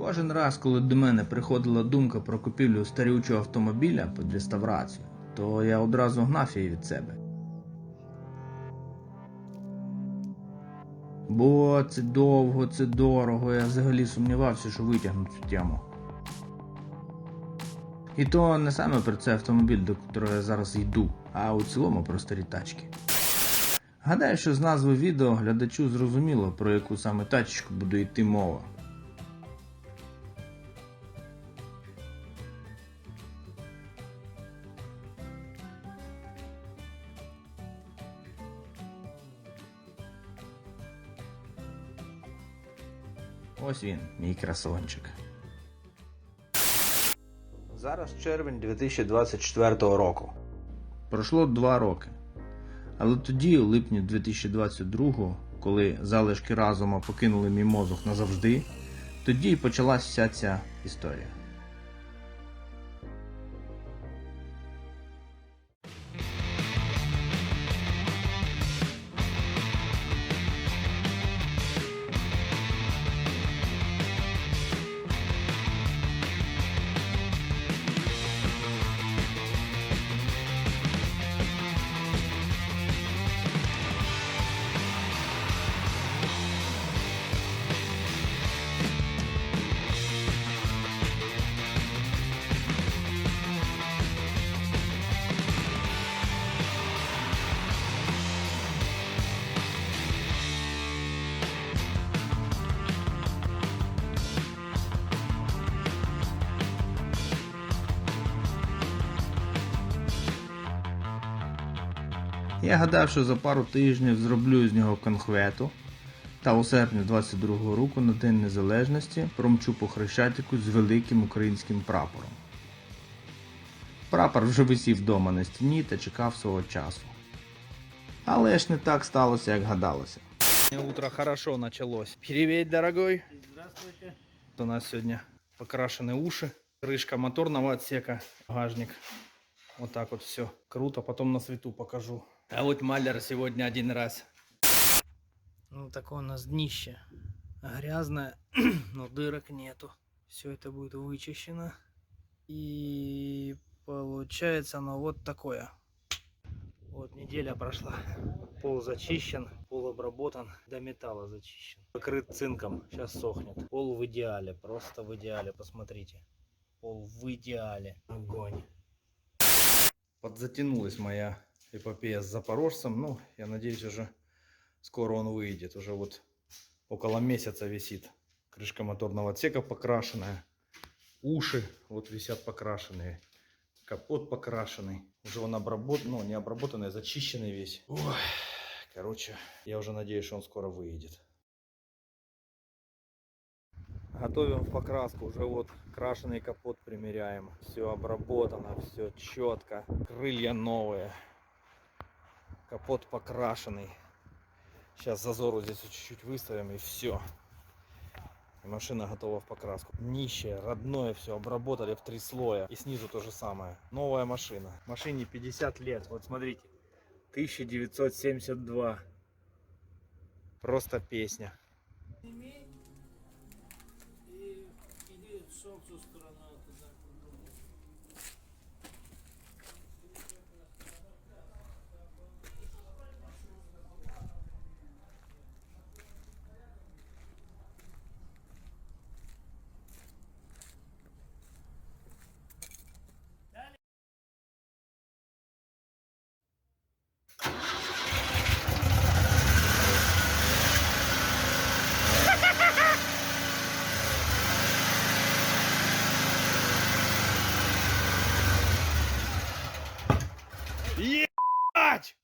Кожен раз, коли до мене приходила думка про купівлю старючого автомобіля під реставрацію, то я одразу гнав її від себе. Бо це довго, це дорого, я взагалі сумнівався, що витягну цю тему. І то не саме про цей автомобіль, до котрого я зараз йду, а у цілому про старі тачки. Гадаю, що з назви відео глядачу зрозуміло, про яку саме тачку буде йти мова. Ось він, мій красончик. Зараз червень 2024 року. Пройшло два роки. Але тоді, у липні 2022, коли залишки разума покинули мій мозок назавжди, тоді й почалась вся ця історія. Я гадав, що за пару тижнів зроблю з нього конхвету. Та у серпні 22-го року на День Незалежності промчу по Хрещатику з великим українським прапором. Прапор вже висів вдома на стіні та чекав свого часу. Але ж не так сталося, як гадалося. Утро хорошо началось. Привет, дорогой. Здравствуйте. У нас сегодня покрашены уши, крышка моторного отсека, багажник. Вот так вот все круто, потом на свету покажу. А вот Малер сегодня один раз. Ну, такое у нас днище. Грязное, но дырок нету. Все это будет вычищено. И получается оно вот такое. Вот неделя прошла. Пол зачищен, пол обработан, до металла зачищен. Покрыт цинком, сейчас сохнет. Пол в идеале, просто в идеале, посмотрите. Пол в идеале. Огонь. Подзатянулась моя эпопея с Запорожцем. Ну, я надеюсь, уже скоро он выйдет. Уже вот около месяца висит. Крышка моторного отсека покрашенная. Уши вот висят покрашенные. Капот покрашенный. Уже он обработан, ну не обработанный, а зачищенный весь. Ой, короче, я уже надеюсь, что он скоро выйдет. Готовим покраску. Уже вот крашеный капот примеряем. Все обработано, все четко. Крылья новые. Капот покрашенный. Сейчас зазору здесь чуть-чуть выставим и все. И машина готова в покраску. Нищее, родное все обработали в три слоя. И снизу то же самое. Новая машина. Машине 50 лет. Вот смотрите. 1972. Просто песня. И Ебать!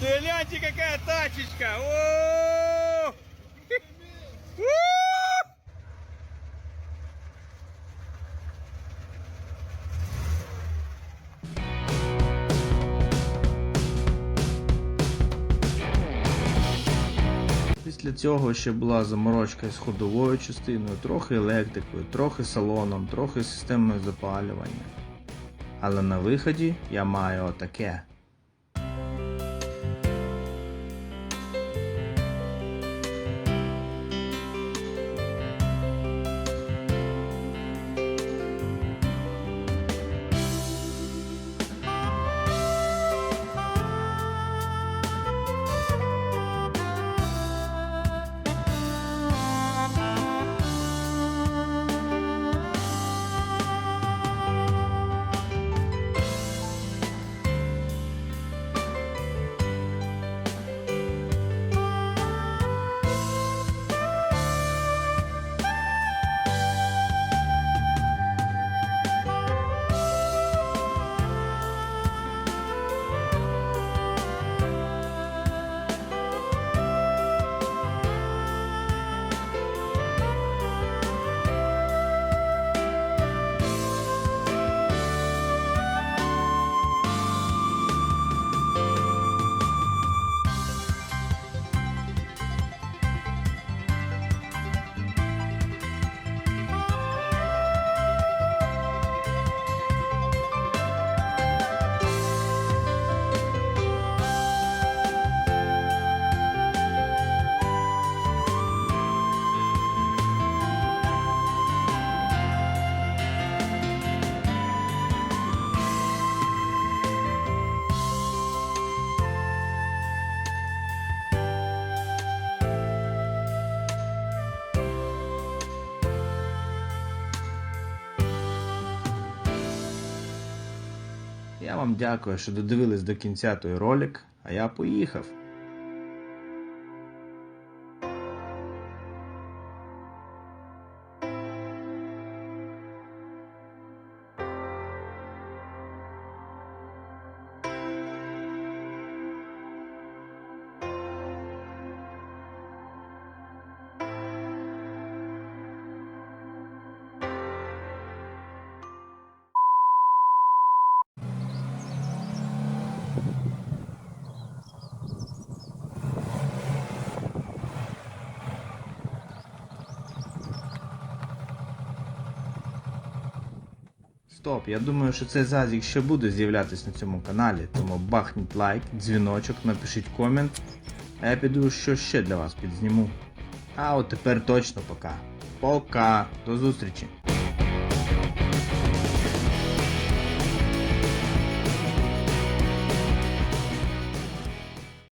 Ты гляньте, какая тачечка! О! Цього ще була заморочка з ходовою частиною, трохи електрикою, трохи салоном, трохи системою запалювання. Але на виході я маю отаке. Вам дякую, що додивились до кінця той ролик, а я поїхав. Стоп, я думаю, що цей зазік ще буде з'являтися на цьому каналі, тому бахніть лайк, дзвіночок, напишіть комент, а я піду що ще для вас підзніму. А от тепер точно пока. Пока, до зустрічі!